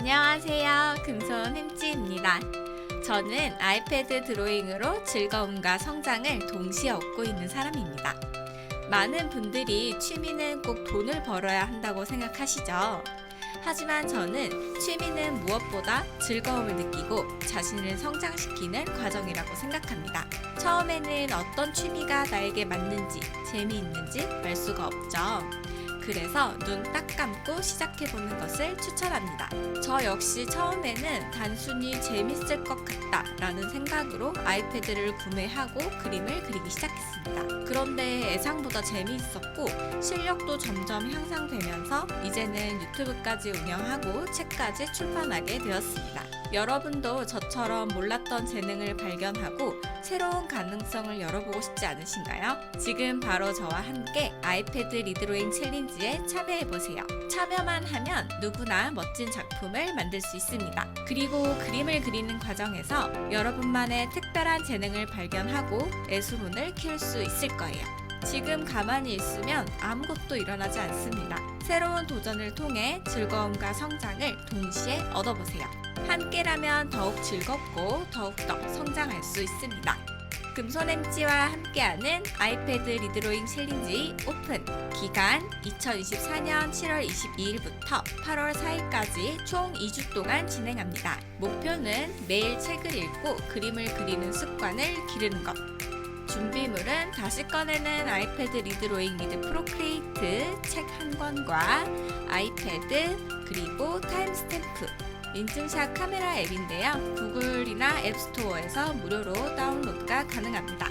안녕하세요. 금손 햄찌입니다. 저는 아이패드 드로잉으로 즐거움과 성장을 동시에 얻고 있는 사람입니다. 많은 분들이 취미는 꼭 돈을 벌어야 한다고 생각하시죠? 하지만 저는 취미는 무엇보다 즐거움을 느끼고 자신을 성장시키는 과정이라고 생각합니다. 처음에는 어떤 취미가 나에게 맞는지 재미있는지 알 수가 없죠. 그래서 눈 딱 감고 시작해보는 것을 추천합니다. 저 역시 처음에는 단순히 재밌을 것 같다 라는 생각으로 아이패드를 구매하고 그림을 그리기 시작했습니다. 그런데 예상보다 재미있었고 실력도 점점 향상되면서 이제는 유튜브까지 운영하고 책까지 출판하게 되었습니다. 여러분도 저처럼 몰랐던 재능을 발견하고 새로운 가능성을 열어보고 싶지 않으신가요? 지금 바로 저와 함께 아이패드 리드로잉 챌린지 에 참여해보세요. 참여만 하면 누구나 멋진 작품을 만들 수 있습니다. 그리고 그림을 그리는 과정에서 여러분만의 특별한 재능을 발견하고 애수문을 키울 수 있을 거예요. 지금 가만히 있으면 아무것도 일어나지 않습니다. 새로운 도전을 통해 즐거움과 성장을 동시에 얻어보세요. 함께라면 더욱 즐겁고 더욱더 성장할 수 있습니다. 금손MG와 함께하는 아이패드 리드로잉 챌린지 오픈 기간 2024년 7월 22일부터 8월 4일까지 총 2주 동안 진행합니다. 목표는 매일 책을 읽고 그림을 그리는 습관을 기르는 것. 준비물은 다시 꺼내는 아이패드 리드로잉 리드 프로크리에이트 책 한 권과 아이패드 그리고 타임스탬프 인증샷 카메라 앱인데요. 구글 앱스토어에서 무료로 다운로드가 가능합니다.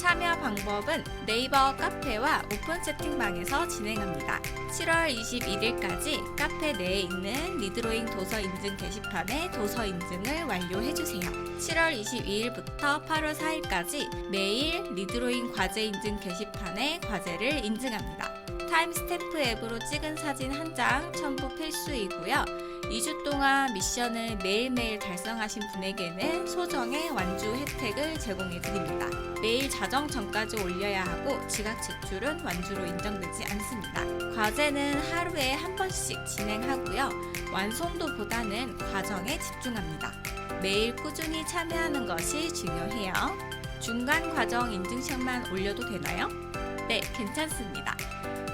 참여 방법은 네이버 카페와 오픈 채팅방에서 진행합니다. 7월 21일까지 카페 내에 있는 리드로잉 도서 인증 게시판에 도서 인증을 완료해주세요. 7월 22일부터 8월 4일까지 매일 리드로잉 과제 인증 게시판에 과제를 인증합니다. 타임스탬프 앱으로 찍은 사진 한 장 첨부 필수이고요. 2주 동안 미션을 매일매일 달성하신 분에게는 소정의 완주 혜택을 제공해 드립니다. 매일 자정 전까지 올려야 하고 지각 제출은 완주로 인정되지 않습니다. 과제는 하루에 한 번씩 진행하고요. 완성도보다는 과정에 집중합니다. 매일 꾸준히 참여하는 것이 중요해요. 중간 과정 인증샷만 올려도 되나요? 네, 괜찮습니다.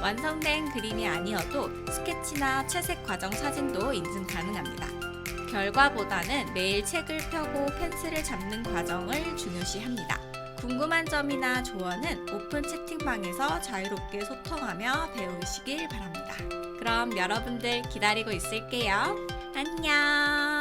완성된 그림이 아니어도 스케치나 채색 과정 사진도 인증 가능합니다. 결과보다는 매일 책을 펴고 펜슬을 잡는 과정을 중요시합니다. 궁금한 점이나 조언은 오픈 채팅방에서 자유롭게 소통하며 배우시길 바랍니다. 그럼 여러분들 기다리고 있을게요. 안녕!